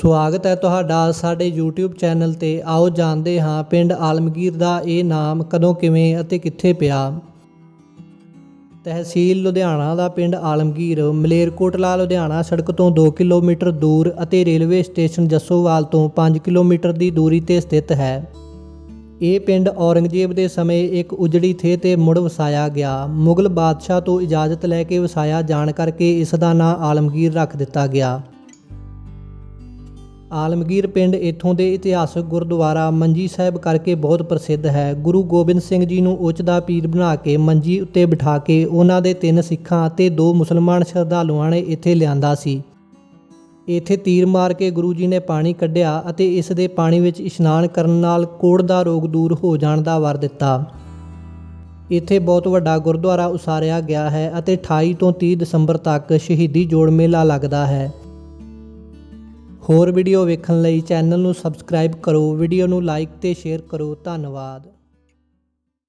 ਸਵਾਗਤ ਹੈ ਤੁਹਾਡਾ ਸਾਡੇ YouTube ਚੈਨਲ ਤੇ। ਆਓ ਜਾਣਦੇ ਹਾਂ ਪਿੰਡ ਆਲਮਗੀਰ ਦਾ ਇਹ ਨਾਮ ਕਦੋਂ, ਕਿਵੇਂ ਅਤੇ ਕਿੱਥੇ ਪਿਆ। ਤਹਿਸੀਲ ਲੁਧਿਆਣਾ ਦਾ ਪਿੰਡ ਆਲਮਗੀਰ, ਮਲੇਰਕੋਟਲਾ, ਲੁਧਿਆਣਾ, ਸੜਕ ਤੋਂ 2 ਕਿਲੋਮੀਟਰ ਦੂਰ ਅਤੇ ਰੇਲਵੇ ਸਟੇਸ਼ਨ ਜੱਸੋਵਾਲ ਤੋਂ 5 ਕਿਲੋਮੀਟਰ ਦੀ ਦੂਰੀ ਤੇ ਸਥਿਤ ਹੈ। ਇਹ ਪਿੰਡ ਔਰੰਗਜ਼ੇਬ ਦੇ ਸਮੇਂ ਇੱਕ ਉਜੜੀ ਥੇ ਤੇ ਮੁੜ ਵਸਾਇਆ ਗਿਆ। ਮੁਗਲ ਬਾਦਸ਼ਾਹ ਤੋਂ ਇਜਾਜ਼ਤ ਲੈ ਕੇ ਵਸਾਇਆ ਜਾਣ ਕਰਕੇ ਇਸ ਦਾ ਨਾਂ ਆਲਮਗੀਰ ਰੱਖ ਦਿੱਤਾ ਗਿਆ। ਆਲਮਗੀਰ ਪਿੰਡ ਇੱਥੋਂ ਦੇ ਇਤਿਹਾਸਕ ਗੁਰਦੁਆਰਾ ਮੰਜੀ ਸਾਹਿਬ ਕਰਕੇ ਬਹੁਤ ਪ੍ਰਸਿੱਧ ਹੈ। ਗੁਰੂ ਗੋਬਿੰਦ ਸਿੰਘ ਜੀ ਨੂੰ ਉੱਚ ਦਾ ਪੀਰ ਬਣਾ ਕੇ ਮੰਜੀ ਉੱਤੇ ਬਿਠਾ ਕੇ ਉਹਨਾਂ ਦੇ ਤਿੰਨ ਸਿੱਖਾਂ ਅਤੇ ਦੋ ਮੁਸਲਮਾਨ ਸ਼ਰਧਾਲੂਆਂ ਨੇ ਇੱਥੇ ਲਿਆਂਦਾ ਸੀ। ਇੱਥੇ ਤੀਰ ਮਾਰ ਕੇ ਗੁਰੂ ਜੀ ਨੇ ਪਾਣੀ ਕੱਢਿਆ ਅਤੇ ਇਸ ਦੇ ਪਾਣੀ ਵਿੱਚ ਇਸ਼ਨਾਨ ਕਰਨ ਨਾਲ ਕੋੜ ਦਾ ਰੋਗ ਦੂਰ ਹੋ ਜਾਣ ਦਾ ਵਰ ਦਿੱਤਾ। ਇੱਥੇ ਬਹੁਤ ਵੱਡਾ ਗੁਰਦੁਆਰਾ ਉਸਾਰਿਆ ਗਿਆ ਹੈ ਅਤੇ 28 ਤੋਂ 30 ਦਸੰਬਰ ਤੱਕ ਸ਼ਹੀਦੀ ਜੋੜ ਮੇਲਾ ਲੱਗਦਾ ਹੈ। ਹੋਰ ਵੀਡੀਓ ਵੇਖਣ ਲਈ ਚੈਨਲ ਨੂੰ ਸਬਸਕ੍ਰਾਈਬ ਕਰੋ, ਵੀਡੀਓ ਨੂੰ ਲਾਈਕ ਤੇ ਸ਼ੇਅਰ ਕਰੋ, ਧੰਨਵਾਦ।